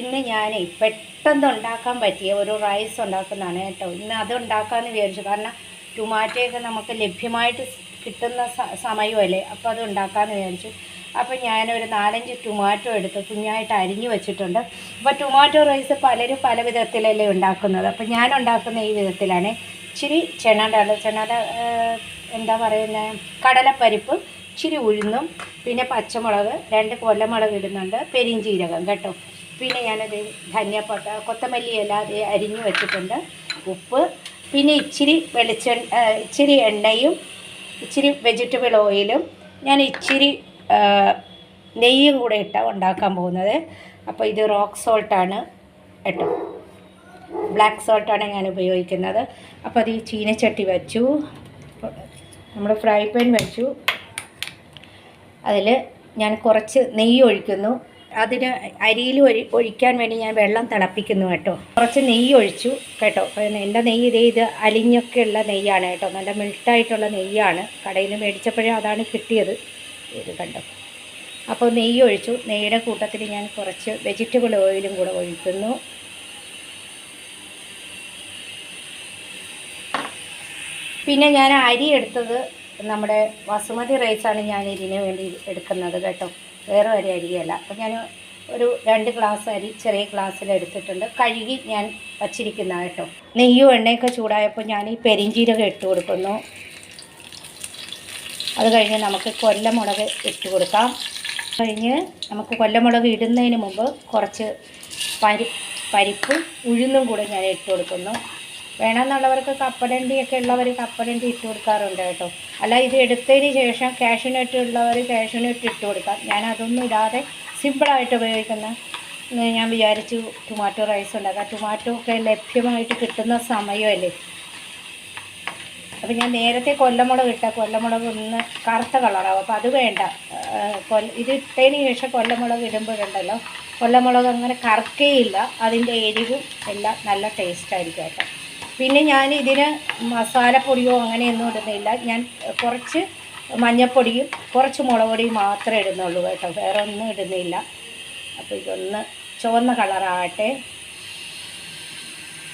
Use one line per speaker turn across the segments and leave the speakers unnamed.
ഇന്ന് ഞാൻ പെട്ടെന്ന് ഉണ്ടാക്കാൻ പറ്റിയ ഒരു റൈസ് ഉണ്ടാക്കുന്നതാണ് കേട്ടോ. ഇന്ന് അത് ഉണ്ടാക്കാമെന്ന് വിചാരിച്ചു. കാരണം ടൊമാറ്റോയൊക്കെ നമുക്ക് ലഭ്യമായിട്ട് കിട്ടുന്ന സമയമല്ലേ. അപ്പോൾ അത് ഉണ്ടാക്കാമെന്ന് വിചാരിച്ചു. അപ്പോൾ ഞാനൊരു നാലഞ്ച് ടൊമാറ്റോ എടുത്ത് കുഞ്ഞായിട്ട് അരിഞ്ഞു വെച്ചിട്ടുണ്ട്. അപ്പോൾ ടൊമാറ്റോ റൈസ് പലരും പല വിധത്തിലല്ലേ ഉണ്ടാക്കുന്നത്. അപ്പോൾ ഞാൻ ഉണ്ടാക്കുന്ന ഈ വിധത്തിലാണ് ഇച്ചിരി ചെണയുടെ ചെണയുടെ എന്താ പറയുന്നത് കടലപ്പരിപ്പ് ഇച്ചിരി ഉഴുന്നും പിന്നെ പച്ചമുളക് രണ്ട് കൊല്ലമുളക് ഇടുന്നുണ്ട് പെരിഞ്ചീരകം കേട്ടോ. പിന്നെ ഞാനത് ധന്യപ്പട്ട കൊത്തമല്ലി അല്ലാതെ അരിഞ്ഞു വെച്ചിട്ടുണ്ട്. ഉപ്പ് പിന്നെ ഇച്ചിരി വെളിച്ചെണ്ണ ഇച്ചിരി എണ്ണയും ഇച്ചിരി വെജിറ്റബിൾ ഓയിലും ഞാൻ ഇച്ചിരി നെയ്യും കൂടെ ഇട്ടാണ് ഉണ്ടാക്കാൻ പോകുന്നത്. അപ്പോൾ ഇത് റോക്ക് സോൾട്ടാണ് കേട്ടോ. ബ്ലാക്ക് സോൾട്ടാണ് ഞാൻ ഉപയോഗിക്കുന്നത്. അപ്പോൾ അത് ഈ ചീനച്ചട്ടി വെച്ചു. നമ്മൾ ഫ്രൈ പാൻ വെച്ചു. അതിൽ ഞാൻ കുറച്ച് നെയ്യ് ഒഴിക്കുന്നു. അതിന് അരിയിൽ ഒഴി ഒഴിക്കാൻ വേണ്ടി ഞാൻ വെള്ളം തിളപ്പിക്കുന്നു കേട്ടോ. കുറച്ച് നെയ്യ് ഒഴിച്ചു കേട്ടോ. എന്റെ നെയ്യ് ഇതേ ഇത് അലിഞ്ഞൊക്കെയുള്ള നെയ്യാണ് കേട്ടോ. നല്ല മിൽട്ടായിട്ടുള്ള നെയ്യാണ്. കടയിൽ നിന്ന് മേടിച്ചപ്പോഴേ അതാണ് കിട്ടിയത്. ഇത് കണ്ടോ? അപ്പോൾ നെയ്യ് ഒഴിച്ചു. നെയ്യുടെ കൂട്ടത്തിൽ ഞാൻ കുറച്ച് വെജിറ്റബിൾ ഓയിലും കൂടെ ഒഴിക്കുന്നു. പിന്നെ ഞാൻ അരി എടുത്തത് നമ്മുടെ ബസുമതി റൈസാണ് ഞാൻ ഇതിന് വേണ്ടി എടുക്കുന്നത് കേട്ടോ. വേറെ ഒരു അരിയല്ല അപ്പോൾ ഞാൻ ഒരു രണ്ട് ഗ്ലാസ് അരി ചെറിയ ഗ്ലാസ്സിൽ എടുത്തിട്ടുണ്ട്. കഴുകി ഞാൻ വച്ചിരിക്കുന്ന കേട്ടോ. നെയ്യും എണ്ണയൊക്കെ ചൂടായപ്പോൾ ഞാൻ ഈ പെരിഞ്ചീരകം ഇട്ട് കൊടുക്കുന്നു. അത് കഴിഞ്ഞ് നമുക്ക് കൊല്ലമുളക് ഇട്ട് കൊടുക്കാം. കഴിഞ്ഞ് നമുക്ക് കൊല്ലമുളക് ഇടുന്നതിന് മുമ്പ് കുറച്ച് പരി പരിപ്പും ഉഴുന്നും കൂടെ ഞാൻ ഇട്ട് കൊടുക്കുന്നു. വേണമെന്നുള്ളവർക്ക് കപ്പലണ്ടിയൊക്കെ ഉള്ളവർ കപ്പടണ്ടി ഇട്ട് കൊടുക്കാറുണ്ട് കേട്ടോ. അല്ല ഇത് എടുത്തതിന് ശേഷം കാഷ്യൂനട്ട് ഉള്ളവർ കാഷ്യൂനട്ട് ഇട്ട് കൊടുക്കാം. ഞാൻ അതൊന്നും ഇടാതെ സിമ്പിളായിട്ട് ഉപയോഗിക്കുന്ന ഞാൻ വിചാരിച്ചു ടൊമാറ്റോ റൈസ് ഉണ്ടാക്കാം ടൊമാറ്റോ ഒക്കെ ലഭ്യമായിട്ട് കിട്ടുന്ന സമയമല്ലേ. അപ്പം ഞാൻ നേരത്തെ കൊല്ലമുളക് ഇട്ട കൊല്ലമുളക് ഒന്ന് കറുത്ത കളറാവും അപ്പോൾ അത് വേണ്ട. കൊ ഇത് ഇട്ടതിന് ശേഷം കൊല്ലമുളക് ഇടുമ്പോഴുണ്ടല്ലോ. കൊല്ലമുളക് അങ്ങനെ കറക്കേയില്ല അതിന്റെ എരിവും എല്ലാം നല്ല ടേസ്റ്റായിരിക്കും കേട്ടോ. പിന്നെ ഞാൻ ഇതിന് മസാലപ്പൊടിയോ അങ്ങനെയൊന്നും ഇടുന്നില്ല. ഞാൻ കുറച്ച് മഞ്ഞൾപ്പൊടിയും കുറച്ച് മുളക് പൊടിയും മാത്രമേ ഇടുന്നുള്ളൂ കേട്ടോ. വേറെ ഒന്നും ഇടുന്നില്ല. അപ്പോൾ ഇതൊന്ന് ചുവന്ന കളറാകട്ടെ.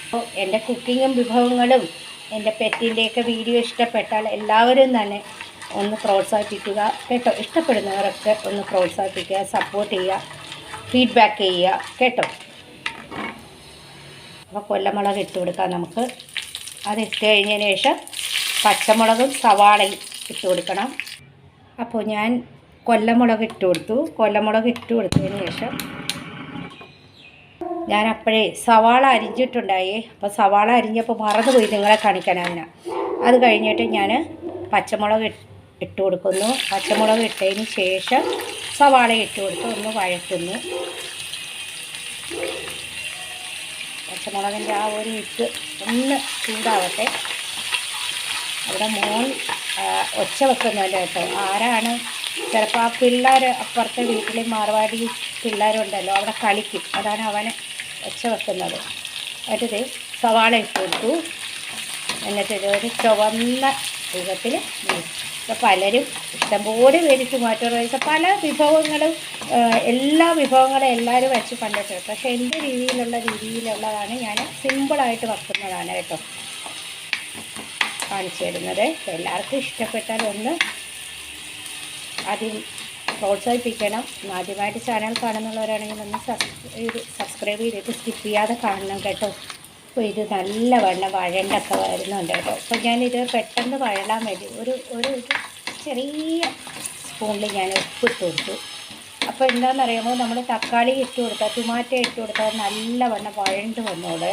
അപ്പോൾ എന്റെ കുക്കിങ്ങും വിഭവങ്ങളും എന്റെ പെറ്റിന്റെയൊക്കെ വീഡിയോ ഇഷ്ടപ്പെട്ടാൽ എല്ലാവരും തന്നെ ഒന്ന് പ്രോത്സാഹിപ്പിക്കുക. കേട്ടോ ഇഷ്ടപ്പെടുന്നവരൊക്കെ ഒന്ന് പ്രോത്സാഹിപ്പിക്കുക സപ്പോർട്ട് ചെയ്യുക ഫീഡ്ബാക്ക് ചെയ്യുക. കേട്ടോ? അപ്പോൾ കൊല്ലമുളക് ഇട്ട് കൊടുക്കാം നമുക്ക്. അത് ഇട്ട് കഴിഞ്ഞതിന് ശേഷം പച്ചമുളകും സവാളയും ഇട്ട് കൊടുക്കണം. അപ്പോൾ ഞാൻ കൊല്ലമുളക് ഇട്ട് കൊടുത്തു. കൊല്ലമുളക് ഇട്ട് കൊടുത്തതിന് ശേഷം ഞാൻ അപ്പോഴേ സവാള അരിഞ്ഞിട്ടുണ്ടായേ. അപ്പോൾ സവാള അരിഞ്ഞപ്പോൾ മറന്നു പോയി നിങ്ങളെ കാണിക്കാൻ അതിനാ അത് കഴിഞ്ഞിട്ട് ഞാൻ പച്ചമുളക് ഇട്ട് കൊടുക്കുന്നു. പച്ചമുളക് ഇട്ടതിന് ശേഷം സവാള ഇട്ട് കൊടുത്ത് ഒന്ന് വഴറ്റുന്നു. പച്ചമുളകിന്റെ ആ ഒരു ഇട്ട് ഒന്ന് ചൂടാവട്ടെ. അവിടെ മോൾ ഒച്ച വെക്കുന്നുണ്ട് കേട്ടോ. ആരാണ്? ചിലപ്പോൾ ആ പിള്ളേർ അപ്പുറത്തെ വീട്ടിൽ മാർവാടി പിള്ളേരുണ്ടല്ലോ അവിടെ കളിക്കും. അതാണ് അവന് ഒച്ച വെക്കുന്നത്. എന്നിട്ട് സവാള ഇട്ട് കൊടുത്തു. എന്നിട്ട് ചുവന്ന രൂപത്തിൽ ഇപ്പോൾ പലരും ഇഷ്ടംപോലെ പേര് ടൊമാറ്റോ റൈസ് പല വിഭവങ്ങളും എല്ലാ വിഭവങ്ങളും എല്ലാവരും വെച്ച് കണ്ടിട്ടുണ്ട് പക്ഷേ എന്റെ രീതിയിലുള്ള രീതിയിലുള്ളതാണ് ഞാൻ സിമ്പിളായിട്ട് വെക്കുന്നതാണ് കേട്ടോ. കാണിച്ചു തരുന്നത്. എല്ലാവർക്കും ഇഷ്ടപ്പെട്ടാൽ ഒന്ന് ആദ്യം പ്രോത്സാഹിപ്പിക്കണം. ആദ്യമായിട്ട് ചാനൽ കാണുന്നുള്ളവരാണെങ്കിൽ ഒന്ന് സബ്സ്ക്രൈബ് ചെയ്തിട്ട് സ്കിപ്പ് ചെയ്യാതെ കാണണം കേട്ടോ. അപ്പോൾ ഇത് നല്ല വെള്ളം വഴണ്ടൊക്കെ വരുന്നുണ്ട് കേട്ടോ. അപ്പോൾ ഞാനിത് പെട്ടെന്ന് വഴലാൻ വേണ്ടി ഒരു ഒരു ചെറിയ സ്പൂണിൽ ഞാൻ ഉപ്പ് ഇട്ട് കൊടുത്തു. അപ്പോൾ എന്താണെന്നറിയാമോ? നമ്മൾ തക്കാളി ഇട്ട് കൊടുത്താൽ ടൊമാറ്റോ ഇട്ട് കൊടുത്താൽ നല്ല വെള്ളം വഴണ്ട് വന്നോളേ.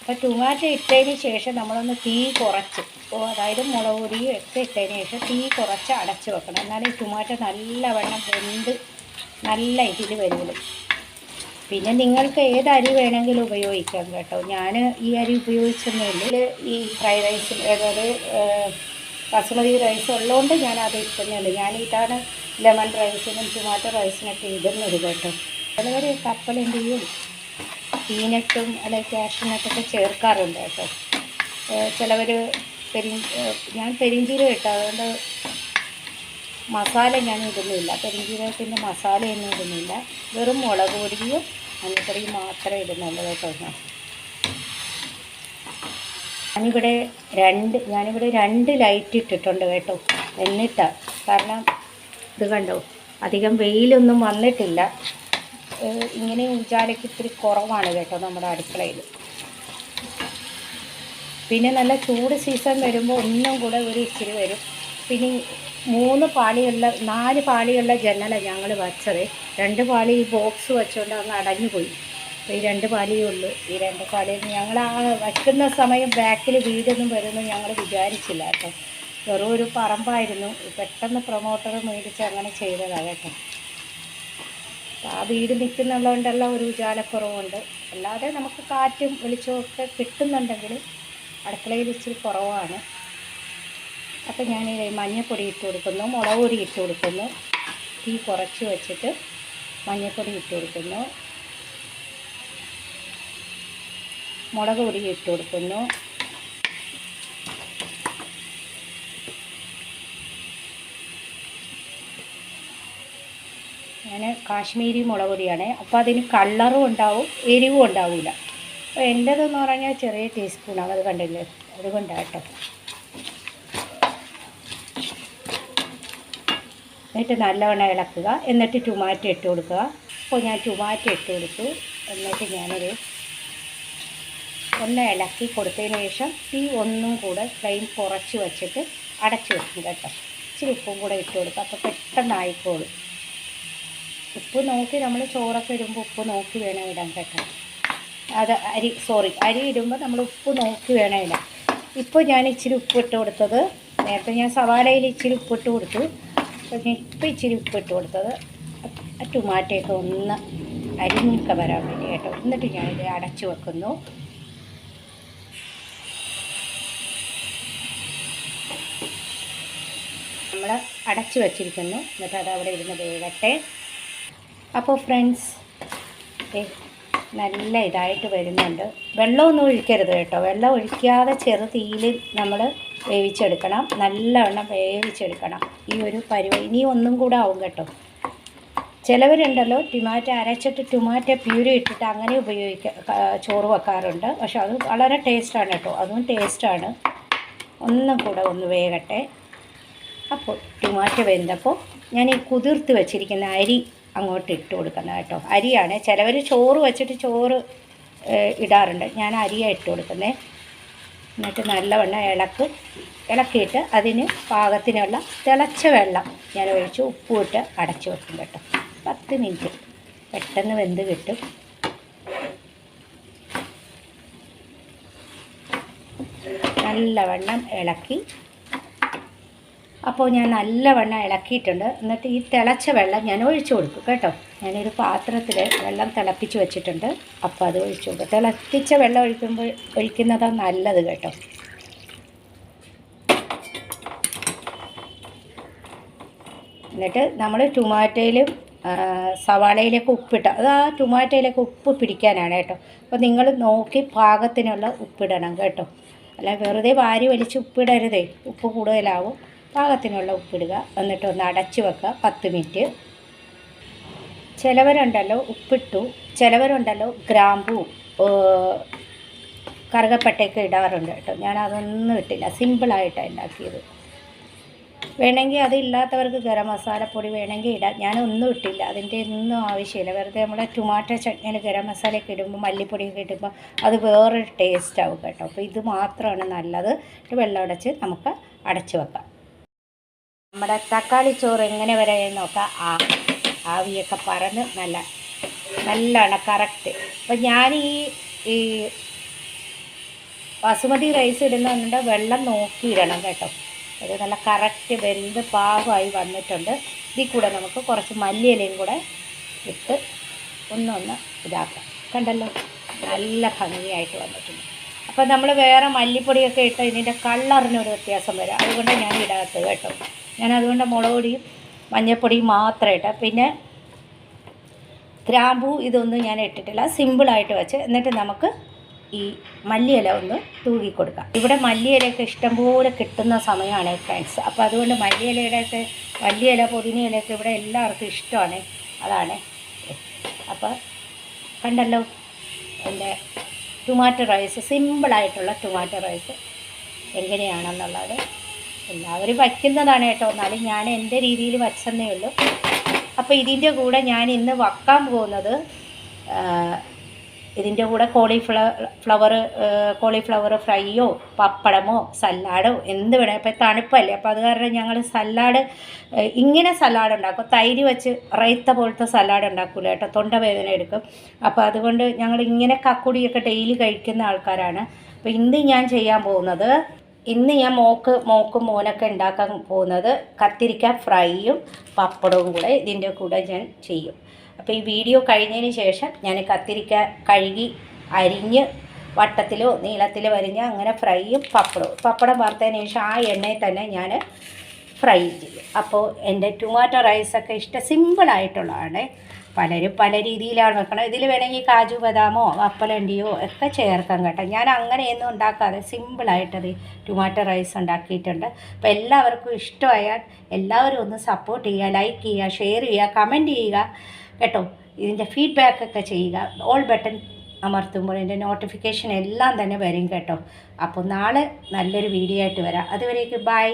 അപ്പോൾ ടൊമാറ്റോ ഇട്ടതിന് ശേഷം നമ്മളൊന്ന് തീ കുറച്ച് ഇപ്പോൾ അതായത് മുളക് പൊടിയും ഒക്കെ ഇട്ടതിന് ശേഷം തീ കുറച്ച് അടച്ച് വെക്കണം. എന്നാലേ ടൊമാറ്റോ വെള്ളം വെന്ത് നല്ല ഇതിൽ വരുള്ളൂ. പിന്നെ നിങ്ങൾക്ക് ഏത് അരി വേണമെങ്കിലും ഉപയോഗിക്കാം കേട്ടോ. ഞാൻ ഈ അരി ഉപയോഗിച്ചൊന്നുമില്ല. ഈ ഫ്രൈഡ് റൈസ് അതായത് ബസുമതി റൈസ് ഉള്ളതുകൊണ്ട് ഞാൻ അത് ഇട്ടുന്നുണ്ട് ഞാൻ ഇതാണ് ലെമൺ റൈസിനും ടൊമാറ്റോ റൈസിനൊക്കെ ഇടുന്നത് കേട്ടോ. അതുവരെ കപ്പലിന്റെയും പീനട്ടും അല്ലെങ്കിൽ കാഷ്നട്ടൊക്കെ ചേർക്കാറുണ്ട് കേട്ടോ. ചിലവർ പെരി ഞാൻ പെരിഞ്ചീരം ഇട്ടു. അതുകൊണ്ട് മസാല ഞാൻ ഇടുന്നില്ല. പെരുംജീരകത്തിന്റെ മസാലയൊന്നും ഇടുന്നില്ല. വെറും മുളക് പൊടിയും മഞ്ഞപ്പൊടിയും മാത്രമേ ഇടുന്നുള്ളൂ കേട്ടോ ഞാനിവിടെ രണ്ട് ഞാനിവിടെ രണ്ട് ലൈറ്റ് ഇട്ടിട്ടുണ്ട് കേട്ടോ. എന്നിട്ട് കാരണം ഇത് കണ്ടോ അധികം വെയിലൊന്നും വന്നിട്ടില്ല. ഇങ്ങനെ ഉജാലയ്ക്ക് ഇത്തിരി കുറവാണ് കേട്ടോ നമ്മുടെ അടുക്കളയിൽ. പിന്നെ നല്ല ചൂട് സീസൺ വരുമ്പോൾ ഒന്നും കൂടെ ഒരു ഇച്ചിരി വരും. പിന്നെ മൂന്ന് പാളിയുള്ള നാല് പാളിയുള്ള ജനല ഞങ്ങൾ വച്ചത്. രണ്ട് പാളി ഈ ബോക്സ് വെച്ചുകൊണ്ട് അങ്ങ് അടഞ്ഞു പോയി. അപ്പോൾ ഈ രണ്ട് പാളിയേ ഉള്ളൂ. ഈ രണ്ട് പാളിയിൽ ഞങ്ങൾ ആ വയ്ക്കുന്ന സമയം ബാക്കിൽ വീടൊന്നും വരുമെന്ന് ഞങ്ങൾ വിചാരിച്ചില്ല കേട്ടോ. വെറും ഒരു പറമ്പായിരുന്നു. പെട്ടെന്ന് പ്രൊമോട്ടർ മേടിച്ച് അങ്ങനെ ചെയ്തതാണ് കേട്ടോ. ആ വീട് നിൽക്കുന്നുള്ളതുകൊണ്ടെല്ലാം ഒരു ഉജാലക്കുറവുണ്ട് അല്ലാതെ നമുക്ക് കാറ്റും വെളിച്ചവും ഒക്കെ കിട്ടുന്നുണ്ടെങ്കിൽ അടുക്കളയിൽ ഇച്ചിരി കുറവാണ്. അപ്പോൾ ഞാൻ ഈ മഞ്ഞൾപ്പൊടി ഇട്ട് കൊടുക്കുന്നു മുളക് പൊടി ഇട്ട് കൊടുക്കുന്നു. തീ കുറച്ച് വെച്ചിട്ട് മഞ്ഞൾപ്പൊടി ഇട്ട് കൊടുക്കുന്നു. മുളക് പൊടി ഇട്ട് കൊടുക്കുന്നു. ഞാൻ കാശ്മീരി മുളക് പൊടിയാണ് അപ്പോൾ അതിന് കളറും ഉണ്ടാവും എരിവും ഉണ്ടാവില്ല. അപ്പോൾ എന്റെതെന്ന് പറഞ്ഞാൽ ചെറിയ ടീസ്പൂണാണ്. അത് കണ്ടില്ലേ? അതുകൊണ്ടാട്ടോ. എന്നിട്ട് നല്ലവണ്ണം ഇളക്കുക. എന്നിട്ട് ടൊമാറ്റോ ഇട്ട് കൊടുക്കുക. അപ്പോൾ ഞാൻ ടൊമാറ്റോ ഇട്ട് കൊടുത്തു. എന്നിട്ട് ഞാനൊരു ഒന്ന് ഇളക്കി കൊടുത്തതിന് ശേഷം തീ ഒന്നും കൂടെ ഫ്ലെയിം കുറച്ച് വെച്ചിട്ട് അടച്ച് വെക്കും കേട്ടോ. ഇച്ചിരി ഉപ്പും കൂടെ ഇട്ട് കൊടുക്കുക. അപ്പോൾ പെട്ടെന്ന് ആയിക്കോളും ഉപ്പ് നോക്കി നമ്മൾ ചോറൊക്കെ ഇടുമ്പോൾ ഉപ്പ് നോക്കി വേണം ഇടാൻ കേട്ടോ. അത് അരി സോറി അരി ഇടുമ്പോൾ നമ്മൾ ഉപ്പ് നോക്കി വേണം ഇടാം ഇപ്പോൾ ഞാൻ ഇച്ചിരി ഉപ്പ് ഇട്ട് കൊടുത്തത്. നേരത്തെ ഞാൻ സവാലയിൽ ഇച്ചിരി ഉപ്പിട്ട് കൊടുത്തു. അപ്പോൾ ഇപ്പം ഇച്ചിരി ഉപ്പ് ഇട്ട് കൊടുത്തത്. ആ ടൊമാറ്റോയൊക്കെ ഒന്ന് അരിഞ്ഞൊക്കെ വരാൻ വേണ്ടി കേട്ടോ. എന്നിട്ട് ഞാനിത് അടച്ചു വെക്കുന്നു. നമ്മൾ അടച്ചു വച്ചിരിക്കുന്നു. എന്നിട്ട് അത് അവിടെ ഇരുന്ന് വേകട്ടെ അപ്പോൾ ഫ്രണ്ട്സ് നല്ല ഇതായിട്ട് വരുന്നുണ്ട്. വെള്ളമൊന്നും ഒഴിക്കരുത് കേട്ടോ. വെള്ളം ഒഴിക്കാതെ ചെറു തീയിൽ നമ്മൾ വേവിച്ചെടുക്കണം. നല്ലവണ്ണം വേവിച്ചെടുക്കണം. ഈ ഒരു പരുവ ഇനി ഒന്നും കൂടെ ആവും കേട്ടോ. ചിലവരുണ്ടല്ലോ ടൊമാറ്റോ അരച്ചിട്ട് ടൊമാറ്റോ പ്യൂരി ഇട്ടിട്ട് അങ്ങനെ ഉപയോഗിക്കുക ചോറ് വെക്കാറുണ്ട്. പക്ഷെ അത് വളരെ ടേസ്റ്റാണ് കേട്ടോ. അതും ടേസ്റ്റാണ് ഒന്നും കൂടെ ഒന്ന് വേകട്ടെ. അപ്പോൾ ടൊമാറ്റോ വെന്തപ്പോൾ ഞാൻ ഈ കുതിർത്ത് വെച്ചിരിക്കുന്ന അരി അങ്ങോട്ട് ഇട്ട് കൊടുക്കുന്നത് കേട്ടോ. അരിയാണ്. ചിലവർ ചോറ് വെച്ചിട്ട് ചോറ് ഇടാറുണ്ട്. ഞാൻ അരിയാണ് ഇട്ട് കൊടുക്കുന്നത്. എന്നിട്ട് നല്ലവണ്ണം ഇളക്ക് ഇളക്കിയിട്ട് അതിന് പാകത്തിനുള്ള തിളച്ച വെള്ളം ഞാൻ ഒഴിച്ച് ഉപ്പും ഇട്ട് അടച്ചു വെക്കും കേട്ടോ. പത്ത് മിനിറ്റ് പെട്ടെന്ന് വെന്ത് കിട്ടും. നല്ലവണ്ണം ഇളക്കി അപ്പോൾ ഞാൻ നല്ലവണ്ണം ഇളക്കിയിട്ടുണ്ട്. എന്നിട്ട് ഈ തിളച്ച വെള്ളം ഞാൻ ഒഴിച്ചു കൊടുക്കും കേട്ടോ. ഞാനൊരു പാത്രത്തിൽ വെള്ളം തിളപ്പിച്ച് വെച്ചിട്ടുണ്ട്. അപ്പോൾ അത് ഒഴിച്ചു കൊടുക്കും. തിളപ്പിച്ച വെള്ളം ഒഴിക്കുമ്പോൾ ഒഴിക്കുന്നതാണ് നല്ലത് കേട്ടോ. എന്നിട്ട് നമ്മൾ ടൊമാറ്റോയിലും സവാളയിലേക്ക് ഉപ്പിട്ട അത് ആ ടൊമാറ്റോയിലേക്ക് ഉപ്പ് പിടിക്കാനാണ് കേട്ടോ. അപ്പോൾ നിങ്ങൾ നോക്കി പാകത്തിനുള്ള ഉപ്പിടണം കേട്ടോ. അല്ല വെറുതെ വാരി വലിച്ച് ഉപ്പിടരുതേ ഉപ്പ് കൂടുതലാവും. പാകത്തിനുള്ള ഉപ്പിടുക. എന്നിട്ട് ഒന്ന് അടച്ച് വെക്കുക. പത്ത് മിനിറ്റ്. ചിലവരുണ്ടല്ലോ ഉപ്പിട്ടു. ചിലവരുണ്ടല്ലോ ഗ്രാമ്പു കറുകപ്പട്ടയൊക്കെ ഇടാറുണ്ട് കേട്ടോ. ഞാൻ അതൊന്നും ഇട്ടില്ല. സിമ്പിളായിട്ടാണ് ഉണ്ടാക്കിയത്. വേണമെങ്കിൽ അതില്ലാത്തവർക്ക് ഗരം മസാലപ്പൊടി വേണമെങ്കിൽ ഇടാം. ഞാനൊന്നും ഇട്ടില്ല. അതിന്റെ ഒന്നും ആവശ്യമില്ല. വെറുതെ നമ്മുടെ ടൊമാറ്റോ ചട്നിയിൽ ഗരം മസാലയൊക്കെ ഇടുമ്പോൾ മല്ലിപ്പൊടിയൊക്കെ ഇടുമ്പോൾ അത് വേറൊരു ടേസ്റ്റ് ആവും കേട്ടോ. അപ്പോൾ ഇത് മാത്രമാണ് നല്ലത്. വെള്ളം അടച്ച് നമുക്ക് അടച്ച് വെക്കാം. നമ്മുടെ തക്കാളി ചോറ് എങ്ങനെ വരാമെന്ന് നോക്കാം. ആ ആവിയൊക്കെ പറന്ന് നല്ല നല്ലതാണ് കറക്റ്റ് അപ്പം ഞാൻ ഈ ഈ ബസുമതി റൈസ് ഇടുന്നുണ്ട് വെള്ളം നോക്കിയിടണം കേട്ടോ. അത് നല്ല കറക്റ്റ് വെന്ത് പാകമായി വന്നിട്ടുണ്ട്. ഇതിൽ കൂടെ നമുക്ക് കുറച്ച് മല്ലിയിലയും കൂടെ ഇട്ട് ഒന്നൊന്ന് ഇതാക്കാം. കണ്ടല്ലോ? നല്ല ഭംഗിയായിട്ട് വന്നിട്ടുണ്ട്. അപ്പോൾ നമ്മൾ വേറെ മല്ലിപ്പൊടിയൊക്കെ ഇട്ട് ഇതിന്റെ കളറിനൊരു വ്യത്യാസം വരാം. അതുകൊണ്ട് ഞാൻ ഇടാത്തത് കേട്ടോ. ഞാൻ അതുകൊണ്ട് മുളക് പൊടിയും മഞ്ഞൾപ്പൊടിയും മാത്രമേ പിന്നെ ഗ്രാമ്പൂ ഇതൊന്നും ഞാൻ ഇട്ടിട്ടില്ല. സിമ്പിളായിട്ട് വെച്ച്. എന്നിട്ട് നമുക്ക് ഈ മല്ലിയില ഒന്ന് തൂകി കൊടുക്കാം. ഇവിടെ മല്ലിയിലയൊക്കെ ഇഷ്ടംപോലെ കിട്ടുന്ന സമയമാണ് ഫ്രണ്ട്സ് അപ്പോൾ അതുകൊണ്ട് മല്ലിയിലയുടെയൊക്കെ മല്ലിയില പുതിനയിലൊക്കെ ഇവിടെ എല്ലാവർക്കും ഇഷ്ടമാണ്. അതാണ്. അപ്പോൾ കണ്ടല്ലോ എന്റെ ടൊമാറ്റോ റൈസ് സിമ്പിളായിട്ടുള്ള ടൊമാറ്റോ റൈസ് എങ്ങനെയാണെന്നുള്ളത്. എല്ലാവരും വയ്ക്കുന്നതാണ് കേട്ടോ. എന്നാലും ഞാൻ എന്റെ രീതിയിൽ വച്ചെന്നേ ഉള്ളൂ. അപ്പോൾ ഇതിന്റെ കൂടെ ഞാൻ ഇന്ന് വയ്ക്കാൻ പോകുന്നത് ഇതിന്റെ കൂടെ കോളിഫ്ലവർ ഫ്ലവർ കോളിഫ്ലവർ ഫ്രൈയോ പപ്പടമോ സലാഡോ എന്ത് വേണം. ഇപ്പോൾ തണുപ്പല്ലേ. അപ്പോൾ അത് കാരണം ഞങ്ങൾ സലാഡ് ഇങ്ങനെ സലാഡ് ഉണ്ടാക്കും. തൈര് വെച്ച് റൈത്ത പോലത്തെ സലാഡ് ഉണ്ടാക്കൂല കേട്ടോ. തൊണ്ടവേദന എടുക്കും. അപ്പോൾ അതുകൊണ്ട് ഞങ്ങൾ ഇങ്ങനെ കക്കുടിയൊക്കെ ഡെയിലി കഴിക്കുന്ന ആൾക്കാരാണ്. അപ്പോൾ ഇന്ന് ഞാൻ ചെയ്യാൻ പോകുന്നത് ഇന്ന് ഞാൻ മോക്ക് മോക്കും മോനൊക്കെ ഉണ്ടാക്കാൻ പോകുന്നത് കത്തിരിക്ക ഫ്രൈയും പപ്പടവും കൂടെ ഇതിന്റെ കൂടെ ഞാൻ ചെയ്യും. അപ്പോൾ ഈ വീഡിയോ കഴിഞ്ഞതിന് ശേഷം ഞാൻ കത്തിരിക്ക കഴുകി അരിഞ്ഞ് വട്ടത്തിലോ നീളത്തിലോ അരിഞ്ഞ് അങ്ങനെ ഫ്രൈയും പപ്പടവും. പപ്പടം വറുത്തതിന് ശേഷം ആ എണ്ണയിൽ തന്നെ ഞാൻ ഫ്രൈ ചെയ്യും. അപ്പോൾ എന്റെ ടൊമാറ്റോ റൈസൊക്കെ ഇഷ്ടം സിമ്പിളായിട്ടുള്ളതാണ്. പലരും പല രീതിയിലാണ് വെക്കണം ഇതിൽ വേണമെങ്കിൽ കാജു ബദാമോ അപ്പലണ്ടിയോ ഒക്കെ ചേർക്കാം കേട്ടോ. ഞാൻ അങ്ങനെയൊന്നും ഉണ്ടാക്കാതെ സിമ്പിളായിട്ടത് ടൊമാറ്റോ റൈസ് ഉണ്ടാക്കിയിട്ടുണ്ട്. അപ്പോൾ എല്ലാവർക്കും ഇഷ്ടമായാൽ എല്ലാവരും ഒന്ന് സപ്പോർട്ട് ചെയ്യുക ലൈക്ക് ചെയ്യുക ഷെയർ ചെയ്യുക കമന്റ് ചെയ്യുക കേട്ടോ. ഇതിന്റെ ഫീഡ്ബാക്ക് ഒക്കെ ചെയ്യുക. ഓൾ ബട്ടൺ അമർത്തുമ്പോൾ എന്റെ നോട്ടിഫിക്കേഷൻ എല്ലാം തന്നെ വരും കേട്ടോ. അപ്പോൾ നാളെ നല്ലൊരു വീഡിയോ ആയിട്ട് വരാം. അതുവരേക്ക് ബൈ.